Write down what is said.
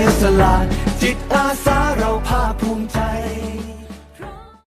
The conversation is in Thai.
ยสละจิตอาสาเราภาคภูมิใจ